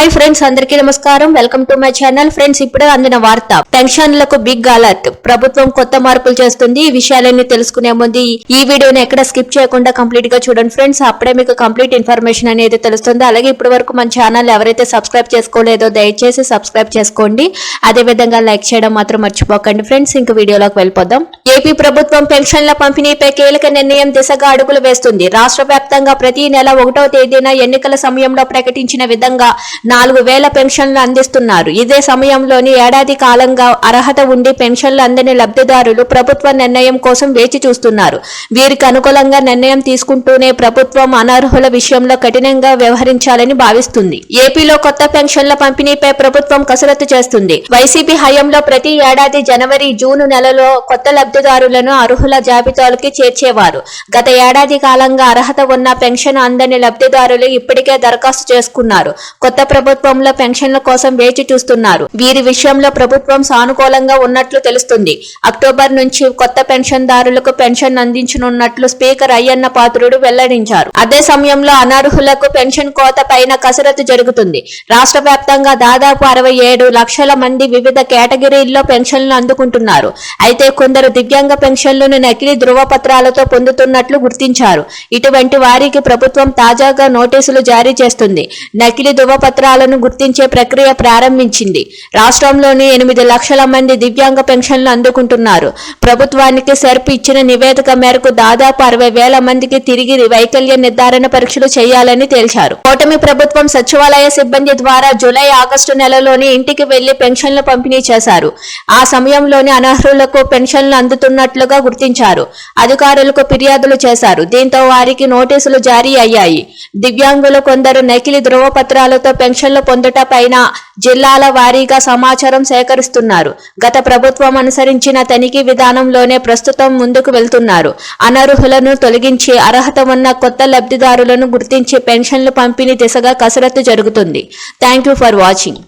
Hi friends అందరికీ నమస్కారం. Welcome to my channel friends ఇప్పుడే అందిన వార్త. పెన్షన్లకు బిగ్ అలర్ట్ ప్రభుత్వం కొత్త మార్పులు చేస్తుంది. ఈ విషయాలన్నీ తెలుసుకునే ముందు ఈ వీడియోని ఎక్కడ స్కిప్ చేయకుండా కంప్లీట్గా చూడండి ఫ్రెండ్స్ అప్పుడే మీకు కంప్లీట్ ఇన్ఫర్మేషన్ అనేది తెలుస్తుంది. అలాగే ఇప్పటి వరకు మన ఛానల్ ఎవరైతే సబ్స్క్రైబ్ చేసుకోలేదో దయచేసి సబ్స్క్రైబ్ చేసుకోండి. అదే విధంగా లైక్ చేయడం మాత్రం మర్చిపోకండి ఫ్రెండ్స్ ఇంక వీడియోలోకి వెళ్ళిపోదాం. ఏపీ ప్రభుత్వం పెన్షన్ల పంపిణీపై కీలక నిర్ణయం దిశగా అడుగులు వేస్తుంది. రాష్ట్ర వ్యాప్తంగా ప్రతి నెల ఒకటో తేదీన ఎన్నికల సమయంలో ప్రకటించిన విధంగా నాలుగు వేల పెన్షన్లు అందిస్తున్నారు. ఇదే సమయంలోని ఏడాది కాలంగా అర్హత ఉండి పెన్షన్లు అందని లబ్ధిదారులు ప్రభుత్వ నిర్ణయం కోసం వేచి చూస్తున్నారు. వీరికి అనుకూలంగా నిర్ణయం తీసుకుంటూనే ప్రభుత్వం అనర్హుల విషయంలో కఠినంగా వ్యవహరించాలని భావిస్తుంది. ఏపీలో కొత్త పెన్షన్ల పంపిణీపై ప్రభుత్వం కసరత్తు చేస్తుంది. వైసీపీ హయాంలో ప్రతి ఏడాది జనవరి జూన్ నెలలో కొత్త లబ్ధి లబ్ధిదారులను అర్హుల జాబితాలకి చేర్చేవారు. గత ఏడాది కాలంగా అర్హత ఉన్న పెన్షన్ అందని లబ్ధిదారులు ఇప్పటికే దరఖాస్తు చేసుకున్నారు. కొత్త ప్రభుత్వంలో పెన్షన్ల కోసం వేచి చూస్తున్నారు. వీరి విషయంలో ప్రభుత్వం సానుకూలంగా ఉన్నట్లు తెలుస్తుంది. అక్టోబర్ నుంచి కొత్త పెన్షన్దారులకు పెన్షన్ అందించనున్నట్లు స్పీకర్ అయ్యన్న పాత్రుడు వెల్లడించారు. అదే సమయంలో అనర్హులకు పెన్షన్ కోత పైన కసరత్తు జరుగుతుంది. రాష్ట్ర వ్యాప్తంగా దాదాపు అరవై ఏడు లక్షల మంది వివిధ కేటగిరీల్లో పెన్షన్లు అందుకుంటున్నారు. అయితే కొందరు దివ్యాంగ పెన్షన్లను నకిలీ ధృవపత్రాలతో పొందుతున్నట్లు గుర్తించారు. ఇటువంటి వారికి ప్రభుత్వం తాజాగా నోటీసులు జారీ చేస్తుంది. నకిలీ ధృవపత్రాలను గుర్తించే ప్రక్రియ ప్రారంభించింది. రాష్ట్రంలోని ఎనిమిది లక్షల మంది దివ్యాంగ పెన్షన్లు అందుకుంటున్నారు. ప్రభుత్వానికి సెర్ప్ ఇచ్చిన నివేదిక మేరకు దాదాపు అరవై వేల మందికి తిరిగి వైకల్య నిర్ధారణ పరీక్షలు చేయాలని తేల్చారు. కూటమి ప్రభుత్వం సచివాలయ సిబ్బంది ద్వారా జూలై ఆగస్టు నెలలోని ఇంటికి వెళ్ళి పెన్షన్లు పంపిణీ చేశారు. ఆ సమయంలోని అనర్హులకు పెన్షన్లు అందుతున్నట్లుగా గుర్తించారు. అధికారులకు ఫిర్యాదులు చేశారు. దీంతో వారికి నోటీసులు జారీ అయ్యాయి. దివ్యాంగులు కొందరు నకిలీ ధృవపత్రాలతో పెన్షన్లు పొందుట పైన జిల్లాల వారీగా సమాచారం సేకరిస్తున్నారు. గత ప్రభుత్వం అనుసరించిన తనిఖీ విధానంలోనే ప్రస్తుతం ముందుకు వెళ్తున్నారు. అనర్హులను తొలగించి అర్హత ఉన్న కొత్త లబ్ధిదారులను గుర్తించి పెన్షన్లు పంపిణీ దిశగా కసరత్తు జరుగుతుంది. Thank you for watching.